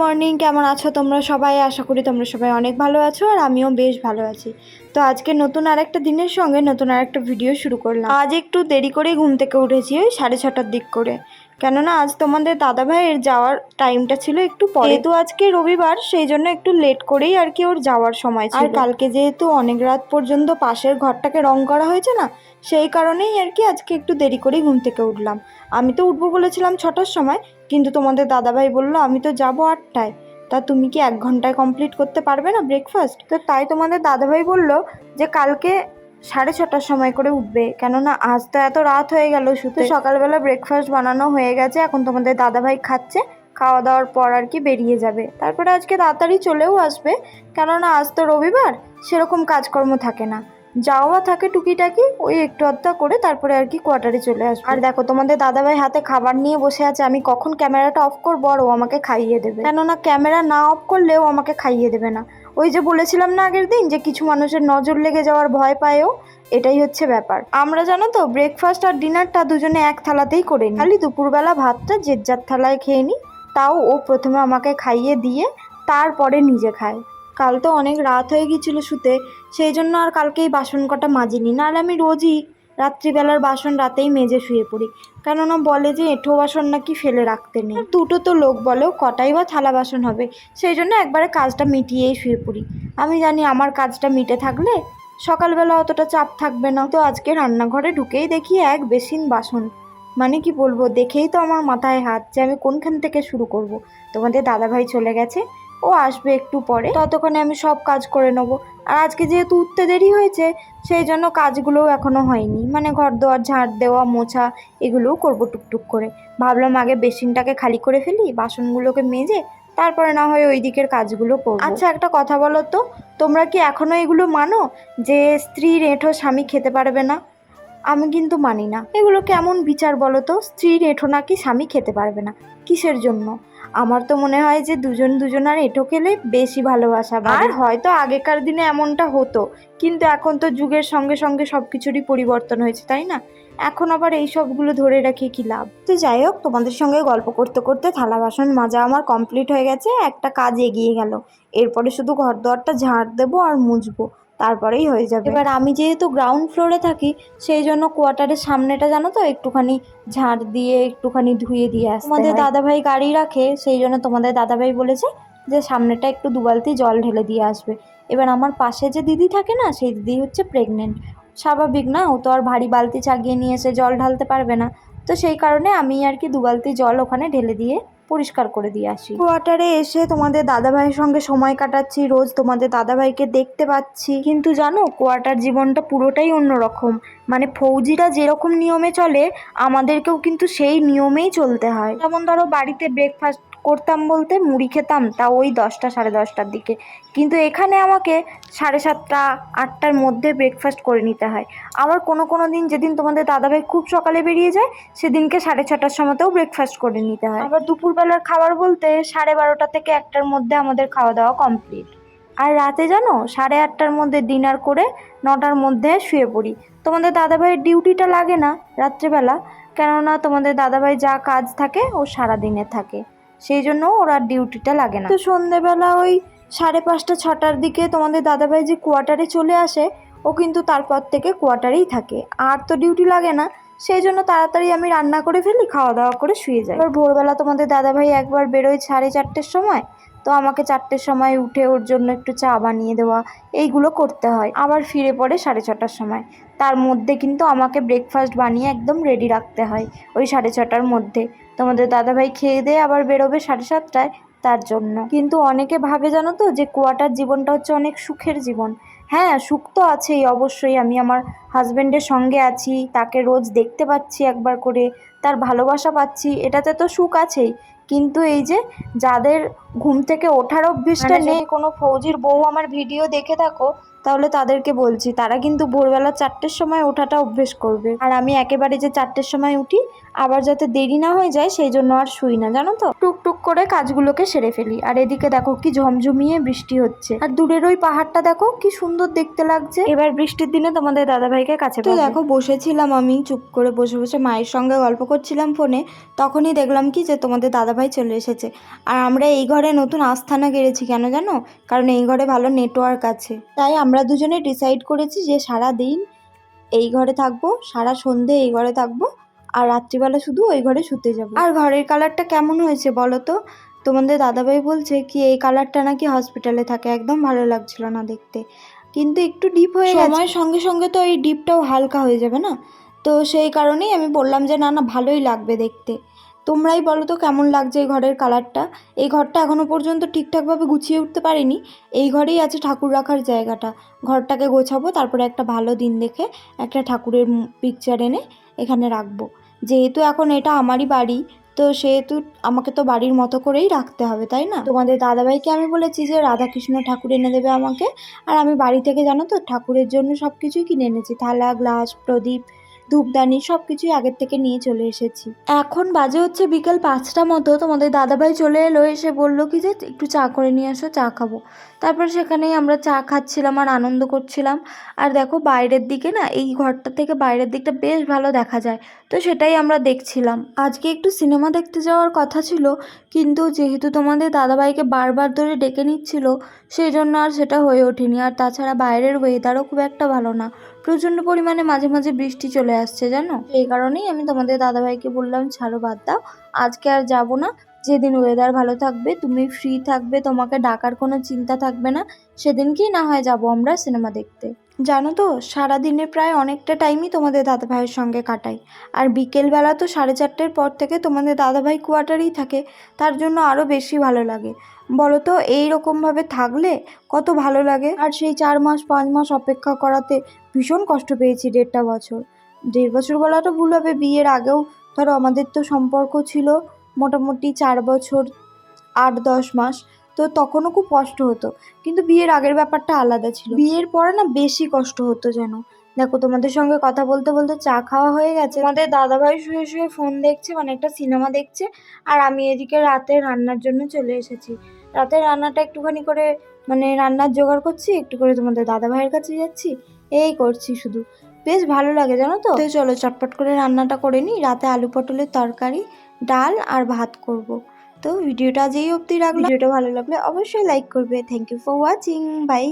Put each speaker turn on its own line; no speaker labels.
Morning কেমন আছো তোমরা সবাই? আশা করি তোমরা সবাই অনেক ভালো আছো আর আমিও বেশ ভালো আছি। তো আজকে নতুন আরেকটা দিনের সঙ্গে নতুন আরেকটা ভিডিও শুরু করলাম। আজ একটু দেরি করে ঘুম থেকে উঠেছি ওই সাড়ে ছটার দিক করে। কেননা আজ তোমাদের দাদাভাইয়ের যাওয়ার টাইমটা ছিল একটু পরে। তো আজকে রবিবার সেই জন্য একটু লেট করেই আর কি ওর যাওয়ার সময় ছিল। আর কালকে যেহেতু অনেক রাত পর্যন্ত পাশের ঘরটাকে রং করা হয়েছে না সেই কারণেই আর কি আজকে একটু দেরি করেই ঘুম থেকে উঠলাম। আমি তো উঠবো বলেছিলাম ছটার সময় কিন্তু তোমাদের দাদাভাই বলল আমি তো যাব আটটায়। তা তুমি কি এক ঘন্টায় কমপ্লিট করতে পারবে না ব্রেকফাস্ট তো তাই তোমাদের দাদাভাই বলল যে কালকে সাড়ে ছটার সময় করে উঠবে। কেননা আজ তো এত রাত হয়ে গেল শুধু সকালবেলা ব্রেকফাস্ট বানানো হয়ে গেছে এখন তোমাদের দাদাভাই খাচ্ছে খাওয়া দাওয়ার পর আর কি বেরিয়ে যাবে। তারপরে আজকে তাড়াতাড়ি চলেও আসবে কেননা আজ তো রবিবার সেরকম কাজকর্ম থাকে না। যাওয়া থাকে টুকিটাকি ওই একটু আধটা করে তারপরে আর কি কোয়ার্টারে চলে আসবে। আর দেখো তোমাদের দাদাভাই হাতে খাবার নিয়ে বসে আছে আমি কখন ক্যামেরাটা অফ করব আর ও আমাকে খাইয়ে দেবে। কেননা ক্যামেরা না অফ করলেও আমাকে খাইয়ে দেবে না। ওই যে বলেছিলাম না আগের দিন যে কিছু মানুষের নজর লেগে যাওয়ার ভয় পায়ও, এটাই হচ্ছে ব্যাপার। আমরা জানো তো ব্রেকফাস্ট আর ডিনারটা দুজনে এক থালাতেই করে নিই। খালি দুপুরবেলা ভাতটা যে যার থালায় খেয়ে নিই, তাও ও প্রথমে আমাকে খাইয়ে দিয়ে তারপরে নিজে খায়। কাল তো অনেক রাত হয়ে গিয়েছিল শুতে, সেই জন্য আর কালকেই বাসন কটা মাজিনি নাহলে আমি রোজই রাত্রিবেলার বাসন রাতেই মেজে শুয়ে পড়ি। কেননা বলে যে এঁঠো বাসন নাকি ফেলে রাখতে নেই। দুটো তো লোক বলেও কটাই বা থালা বাসন হবে। সেই জন্য একবারে কাজটা মিটিয়েই শুয়ে পড়ি। আমি জানি আমার কাজটা মিটে থাকলে সকালবেলা অতটা চাপ থাকবে না। তো আজকে রান্নাঘরে ঢুকেই দেখি এক বেসিন বাসন। মানে কি বলব, দেখেই তো আমার মাথায় হাত যে আমি কোনখান থেকে শুরু করব। তোমাদের দাদাভাই চলে গেছে, ও আসবে একটু পরে। ততক্ষণে আমি সব কাজ করে নেব। আর আজকে যেহেতু উঠতে দেরি হয়েছে, সেই জন্য কাজগুলোও এখনও হয়নি। মানে ঘর দোয়ার ঝাড় দেওয়া, মোছা এগুলোও করব টুকটুক করে। ভাবলাম আগে বেসিনটাকে খালি করে ফেলি, বাসনগুলোকে মেজে তারপরে না হয় ওই দিকের কাজগুলো করব। আচ্ছা একটা কথা বলো তো, তোমরা কি এখনও এগুলো মানো যে স্ত্রীর এঁঠো স্বামী খেতে পারবে না? আমি কিন্তু মানি না। এগুলো কেমন বিচার বলো তো? স্ত্রীর এঁঠো নাকি স্বামী খেতে পারবে না। কিসের জন্য? আমার তো মনে হয় যে দুজন দুজনার এঁঠো খেলে বেশি ভালোবাসা আর? হয়তো আগেকার দিনে এমনটা হতো। কিন্তু এখন তো যুগের সঙ্গে সঙ্গে সব কিছুরই পরিবর্তন হয়েছে তাই না? এখন আবার এই সবগুলো ধরে রাখি কি লাভ? তো যাই হোক তোমাদের সঙ্গে গল্প করতে করতে থালা বাসন মাজা আমার কমপ্লিট হয়ে গেছে একটা কাজ এগিয়ে গেল। এরপরে শুধু ঘর দোয়ারটা ঝাড় দেবো আর মুছবো। তারপরেই হয়ে যাবে। এবার আমি যেহেতু গ্রাউন্ড ফ্লোরে থাকি সেই জন্য কোয়ার্টারের সামনেটা জানো তো একটুখানি ঝাড় দিয়ে একটুখানি ধুয়ে দিয়ে আসতে আমাদের দাদাভাই গাড়ি রাখে সেই জন্য তোমাদের দাদাভাই বলেছে যে সামনেটা একটু দুবালতি জল ঢেলে দিয়ে আসবে। এবার আমার পাশে যে দিদি থাকে না সেই দিদি হচ্ছে প্রেগনেন্ট স্বাভাবিক না ও তো আর ভারী বালতি চাগিয়ে নিয়ে এসে জল ঢালতে পারবে না। তো সেই কারণে আমি আর কি দু বালতি জল ওখানে ঢেলে দিয়ে পরিষ্কার করে দিয়ে আসি। কোয়ার্টারে এসে তোমাদের দাদাভাইয়ের সঙ্গে সময় কাটাচ্ছি রোজ তোমাদের দাদাভাইকে দেখতে পাচ্ছি। কিন্তু জানো কোয়ার্টার জীবনটা পুরোটাই অন্যরকম। মানে ফৌজিরা যেরকম নিয়মে চলে আমাদেরকেও কিন্তু সেই নিয়মেই চলতে হয়। যেমন ধরো বাড়িতে ব্রেকফাস্ট করতাম বলতে মুড়ি খেতাম তা ওই দশটা সাড়ে দশটার দিকে। কিন্তু এখানে আমাকে সাড়ে সাতটা আটটার মধ্যে ব্রেকফাস্ট করে নিতে হয়। আবার কোনো কোনো দিন যেদিন তোমাদের দাদাভাই খুব সকালে বেরিয়ে যায় সেদিনকে সাড়ে ছটার সময়তেও ব্রেকফাস্ট করে নিতে হয়। আবার দুপুরবেলার খাবার বলতে সাড়ে বারোটা থেকে একটার মধ্যে আমাদের খাওয়া দাওয়া কমপ্লিট আর রাতে জানো সাড়ে আটটার মধ্যে ডিনার করে নটার মধ্যে শুয়ে পড়ি। তোমাদের দাদাভাইয়ের ডিউটিটা লাগে না রাত্রেবেলা কেননা তোমাদের দাদাভাই যা কাজ থাকে ও সারা দিনে থাকে। সেই জন্য ওরা ডিউটিটা লাগে না। তো সন্ধেবেলা ওই সাড়ে পাঁচটা, ছটার দিকে তোমাদের দাদাভাই যে কোয়ার্টারে চলে আসে, ও কিন্তু তারপর থেকে কোয়ার্টারেই থাকে। আর তো ডিউটি লাগে না, সেই জন্য তাড়াতাড়ি আমি রান্না করে ফেলি, খাওয়া দাওয়া করে শুয়ে যাই। এবার ভোরবেলা তোমাদের দাদাভাই একবার বেরোয় সাড়ে চারটের সময় তো আমাকে চারটের সময় উঠে ওর জন্য একটু চা বানিয়ে দেওয়া, এইগুলো করতে হয়। আবার ফিরে পড়ে সাড়ে ছটার সময়। তার মধ্যে কিন্তু আমাকে ব্রেকফাস্ট বানিয়ে একদম রেডি রাখতে হয়, ওই সাড়ে ছটার মধ্যে। তোমাদের দাদাভাই খেয়ে দিয়ে আবার বেরোবে সাড়ে সাতটায় তার জন্য। কিন্তু অনেকে ভাবে জানো তো যে কোয়াটার জীবনটা হচ্ছে অনেক সুখের জীবন। হ্যাঁ সুখ তো আছেই অবশ্যই। আমি আমার হাজব্যান্ডের সঙ্গে আছি তাকে রোজ দেখতে পাচ্ছি একবার করে তার ভালোবাসা পাচ্ছি এটাতে তো সুখ আছেই। কিন্তু এই যে যাদের ঘুম থেকে ওঠার অভ্যেসটা
মানে
নেই কোনো ফৌজির বউ আমার ভিডিও দেখে থাকো তাহলে তাদেরকে বলছি তারা কিন্তু ভোরবেলা চারটের সময় ওঠাটা অভ্যেস করবে। আর আমি একেবারে যে চারটের সময় উঠি আবার যাতে দেরি না হয়ে যায় সেই জন্য আর শুই না জানো তো? টুকটুক করে কাজগুলোকে সেরে ফেলি। আর এদিকে দেখো কি ঝমঝমিয়ে বৃষ্টি হচ্ছে। আর দূরের ওই পাহাড়টা দেখো কি সুন্দর দেখতে লাগছে। এবার বৃষ্টির দিনে তোমাদের দাদাভাইকে কাছে তো দেখো বসেছিলাম আমি চুপ করে বসে বসে মায়ের সঙ্গে গল্প করছিলাম ফোনে। তখনই দেখলাম কি যে তোমাদের দাদাভাই চলে এসেছে। আর আমরা এই ঘরে নতুন আস্থানা গেড়েছি কেন জানো? কারণ এই ঘরে ভালো নেটওয়ার্ক আছে। তাই আমরা দুজনে ডিসাইড করেছি যে সারা দিন এই ঘরে থাকব, সারা সন্ধে এই ঘরে থাকব, আর রাত্রিবেলা শুধু ওই ঘরে শুতে যাব। আর ঘরের কালারটা কেমন হয়েছে বলো তো? তোমাদের দাদাভাই বলছে কি, এই কালারটা নাকি হসপিটালে থাকে, একদম ভালো লাগছিল না দেখতে। কিন্তু একটু ডিপ হয়ে সময়ের সঙ্গে সঙ্গে তো এই ডিপটাও হালকা হয়ে যাবে না? তো সেই কারণেই আমি বললাম যে, না না, ভালোই লাগবে দেখতে। তোমরাই বলো তো কেমন লাগছে এই ঘরের কালারটা? এই ঘরটা এখনও পর্যন্ত ঠিকঠাকভাবে গুছিয়ে উঠতে পারিনি। এই ঘরেই আছে ঠাকুর রাখার জায়গাটা। ঘরটাকে গোছাবো, তারপরে একটা ভালো দিন দেখে একটা ঠাকুরের পিকচার এনে এখানে রাখব। যেহেতু এখন এটা আমারই বাড়ি, তো সেহেতু আমাকে তো বাড়ির মতো করেই রাখতে হবে, তাই না? তোমাদের দাদাভাইকে আমি বলেছি যে রাধাকৃষ্ণ ঠাকুর এনে দেবে আমাকে। আর আমি বাড়ি থেকে জানো তো, ঠাকুরের জন্য সব কিছুই কিনে এনেছি। থালা, গ্লাস, প্রদীপ ধূপদানি সব কিছুই আগের থেকে নিয়ে চলে এসেছি। এখন বাজে হচ্ছে বিকেল পাঁচটা মতো তোমাদের দাদাভাই চলে এলো, এসে বলল কি যে একটু চা করে নিয়ে আসো, চা খাব। তারপর সেখানেই আমরা চা খাচ্ছিলাম আর আনন্দ করছিলাম। আর দেখো বাইরের দিকে না, এই ঘরটা থেকে বাইরের দিকটা বেশ ভালো দেখা যায়, তো সেটাই আমরা দেখছিলাম। আজকে একটু সিনেমা দেখতে যাওয়ার কথা ছিল, কিন্তু যেহেতু তোমাদের দাদাভাইকে বারবার ধরে ডেকে নিচ্ছিল, সেই জন্য আর সেটা হয়ে ওঠেনি। আর তাছাড়া বাইরের ওয়েদারও খুব একটা ভালো না। প্রচণ্ড পরিমাণে মাঝে মাঝে বৃষ্টি চলে আসছে জানো? এই কারণেই আমি তোমাদের দাদাভাইকে বললাম, ছাড়ো বাদ দাও, আজকে আর যাব না। যেদিন ওয়েদার ভালো থাকবে, তুমি ফ্রি থাকবে, তোমাকে ডাকার কোনো চিন্তা থাকবে না সেদিনকেই না হয় যাব আমরা সিনেমা দেখতে। জানো তো, সারাদিনে প্রায় অনেকটা টাইমই তোমাদের দাদাভাইয়ের সঙ্গে কাটাই। আর বিকেলবেলা তো সাড়ে চারটের পর থেকে তোমাদের দাদাভাই কোয়ার্টারেই থাকে, তার জন্য আরও বেশি ভালো লাগে। বলো তো এইরকমভাবে থাকলে কত ভালো লাগে। আর সেই চার মাস, পাঁচ মাস অপেক্ষা করাতে ভীষণ কষ্ট পেয়েছি দেড়টা বছর। দেড় বছর বলাটা ভুল হবে, বিয়ের আগেও ধরো আমাদের তো সম্পর্ক ছিল মোটামুটি চার বছর, আট, দশ মাস, তো তখনও খুব কষ্ট হতো। কিন্তু বিয়ের আগের ব্যাপারটা আলাদা ছিল। বিয়ের পরে না বেশি কষ্ট হতো যেন। দেখো, তোমাদের সঙ্গে কথা বলতে বলতে চা খাওয়া হয়ে গেছে। আমাদের দাদাভাই শুয়ে শুয়ে ফোন দেখছে মানে একটা সিনেমা দেখছে, আর আমি এদিকে রাতে রান্নার জন্য চলে এসেছি। রাতে রান্নাটা একটুখানি করে মানে রান্নার জোগাড় করছি, একটু করে তোমাদের দাদাভাইয়ের কাছে যাচ্ছি, এই করছি শুধু। বেশ ভালো লাগে জানো তো চলো, চটপট করে রান্নাটা করে নিই। রাতে আলু পটলের তরকারি ডাল আর ভাত করব। তো ভিডিওটা যেই অবধি রাখলাম, ভিডিওটা ভালো লাগলে অবশ্যই লাইক করবে। Thank you for watching bye